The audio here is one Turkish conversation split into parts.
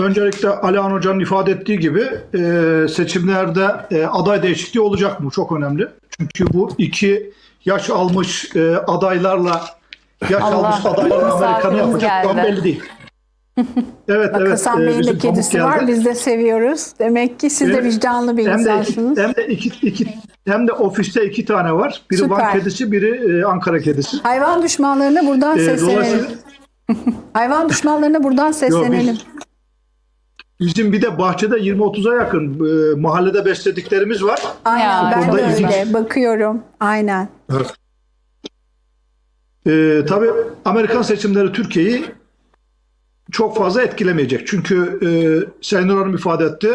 Öncelikle Alihan Hoca'nın ifade ettiği gibi e, seçimlerde e, aday değişikliği olacak mı? Çok önemli. Çünkü bu iki yaş almış e, adaylarla yaş Allah, almış adayların Amerikan'ı yapacak tam belli değil. Evet evet. Hasan e, Bey'in de kedisi var. Biz de seviyoruz. Demek ki siz de Evet. vicdanlı bir hem de, iki, insansınız. hem de iki, iki hem de ofiste iki tane var. Biri Van Süper. kedisi, biri e, Ankara kedisi. Hayvan düşmanlarına buradan E, seslenelim. dolayısıyla Hayvan düşmanlarına buradan seslenelim. Bizim bir de bahçede 20-30'a yakın e, mahallede beslediklerimiz var. Aynen Ya, ben de öyle. ilginç. Bakıyorum. Aynen. Ee, tabii Amerikan seçimleri Türkiye'yi çok fazla etkilemeyecek. Çünkü e, Sayın Nur Hanım ifade etti.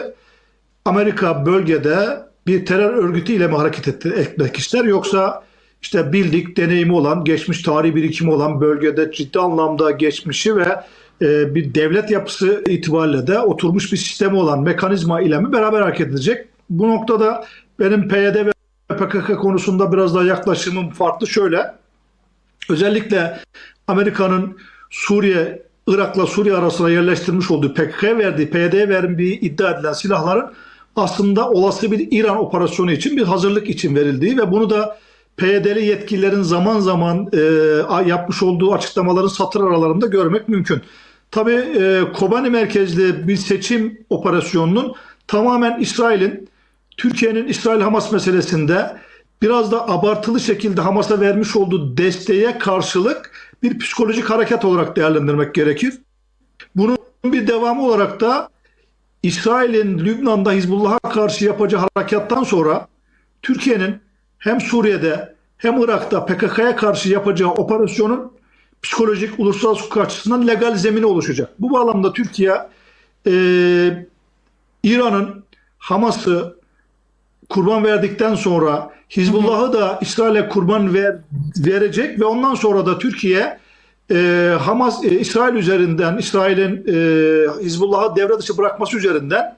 Amerika bölgede bir terör örgütüyle mi hareket etti, etmek ister yoksa işte bildik, deneyimi olan, geçmiş tarihi birikimi olan bölgede ciddi anlamda geçmişi ve e, bir devlet yapısı itibariyle de oturmuş bir sistemi olan mekanizma ile mi beraber hareket edecek? Bu noktada benim PYD ve PKK konusunda biraz daha yaklaşımım farklı şöyle. Özellikle Amerika'nın Suriye, Irak'la Suriye arasına yerleştirmiş olduğu PKK'ya verdiği, PYD'ye verdiği iddia edilen silahların aslında olası bir İran operasyonu için bir hazırlık için verildiği ve bunu da PYD'li yetkililerin zaman zaman e, yapmış olduğu açıklamaların satır aralarında görmek mümkün. Tabii e, Kobani merkezli bir seçim operasyonunun tamamen İsrail'in Türkiye'nin İsrail-Hamas meselesinde biraz da abartılı şekilde Hamas'a vermiş olduğu desteğe karşılık bir psikolojik hareket olarak değerlendirmek gerekir. Bunun bir devamı olarak da İsrail'in Lübnan'da Hizbullah'a karşı yapacağı harekattan sonra Türkiye'nin hem Suriye'de hem Irak'ta PKK'ya karşı yapacağı operasyonun psikolojik uluslararası hukuk açısından legal zemini oluşacak. Bu bağlamda Türkiye e, İran'ın Hamas'ı kurban verdikten sonra Hizbullah'ı da İsrail'e kurban ver, verecek ve ondan sonra da Türkiye e, Hamas e, İsrail üzerinden İsrail'in e, Hizbullah'ı devre dışı bırakması üzerinden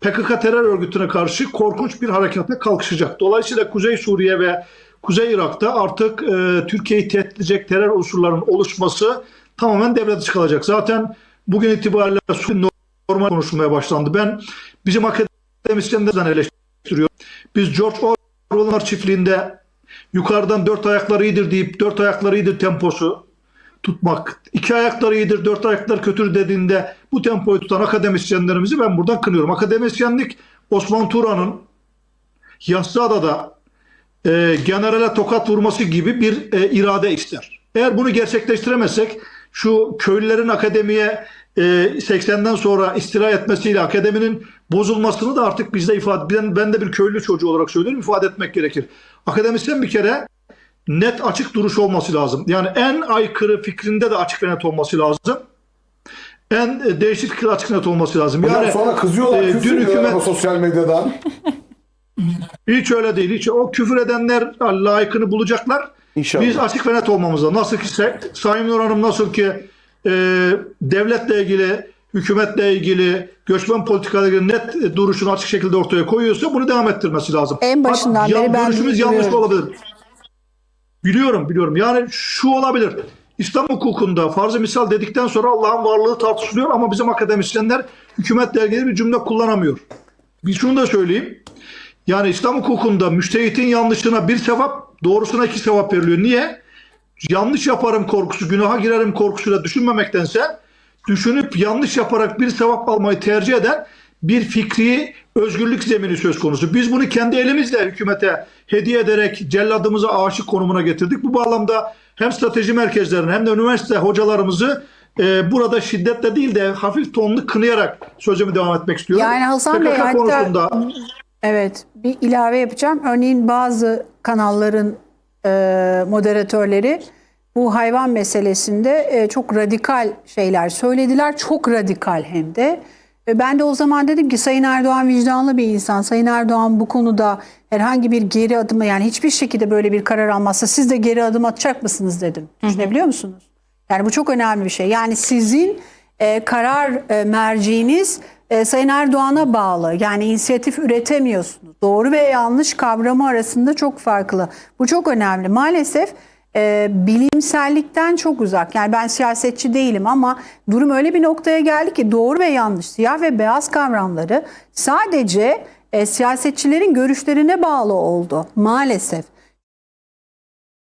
PKK terör örgütüne karşı korkunç bir harekata kalkışacak. Dolayısıyla Kuzey Suriye ve Kuzey Irak'ta artık e, Türkiye'yi tehdit edecek terör unsurlarının oluşması tamamen devre dışı kalacak. Zaten bugün itibariyle normal konuşulmaya başlandı. Ben bizim akademisyenlerden eleştiriyorum. Biz George Orwell'ın çiftliğinde yukarıdan dört ayakları iyidir deyip dört ayakları iyidir temposu tutmak. iki ayakları iyidir, dört ayaklar kötüdür dediğinde bu tempoyu tutan akademisyenlerimizi ben buradan kınıyorum. Akademisyenlik Osman Turan'ın Yassıada'da e, generale tokat vurması gibi bir e, irade ister. Eğer bunu gerçekleştiremezsek şu köylülerin akademiye e, 80'den sonra istila etmesiyle akademinin bozulmasını da artık bizde ifade ben, ben de bir köylü çocuğu olarak söylüyorum ifade etmek gerekir. Akademisyen bir kere net açık duruş olması lazım. Yani en aykırı fikrinde de açık ve net olması lazım. En e, değişik fikir açık net olması lazım. Hocam Yani sonra kızıyorlar, e, küfür dün ediyorlar hükümet ama sosyal medyadan. hiç öyle değil. Hiç o küfür edenler layıkını bulacaklar. İnşallah. Biz açık ve net olmamız lazım. Nasıl ki Sayın Nur Hanım nasıl ki e, devletle ilgili, hükümetle ilgili, göçmen politikalarıyla ilgili net e, duruşunu açık şekilde ortaya koyuyorsa bunu devam ettirmesi lazım. En başından Bak, ya- beri ben Görüşümüz yanlış olabilir. Biliyorum, biliyorum. Yani şu olabilir. İslam hukukunda farzı misal dedikten sonra Allah'ın varlığı tartışılıyor ama bizim akademisyenler hükümetle ilgili bir cümle kullanamıyor. Bir şunu da söyleyeyim. Yani İslam hukukunda müştehitin yanlışına bir sevap, doğrusuna iki sevap veriliyor. Niye? Yanlış yaparım korkusu, günaha girerim korkusuyla düşünmemektense düşünüp yanlış yaparak bir sevap almayı tercih eden bir fikri özgürlük zemini söz konusu. Biz bunu kendi elimizle hükümete hediye ederek celladımızı aşık konumuna getirdik. Bu bağlamda hem strateji merkezlerini hem de üniversite hocalarımızı e, burada şiddetle değil de hafif tonlu kınayarak sözümü devam etmek istiyorum. Yani Hasan Bey, PKK hatta- konusunda Evet, bir ilave yapacağım. Örneğin bazı kanalların e, moderatörleri bu hayvan meselesinde e, çok radikal şeyler söylediler. Çok radikal hem de. Ben de o zaman dedim ki Sayın Erdoğan vicdanlı bir insan. Sayın Erdoğan bu konuda herhangi bir geri adıma yani hiçbir şekilde böyle bir karar almazsa siz de geri adım atacak mısınız dedim. Düşünebiliyor musunuz? Yani bu çok önemli bir şey. Yani sizin e, karar e, merciğiniz e, Sayın Erdoğan'a bağlı. Yani inisiyatif üretemiyorsunuz. Doğru ve yanlış kavramı arasında çok farklı. Bu çok önemli. Maalesef e, bilimsellikten çok uzak. Yani ben siyasetçi değilim ama durum öyle bir noktaya geldi ki doğru ve yanlış, siyah ve beyaz kavramları sadece e, siyasetçilerin görüşlerine bağlı oldu maalesef.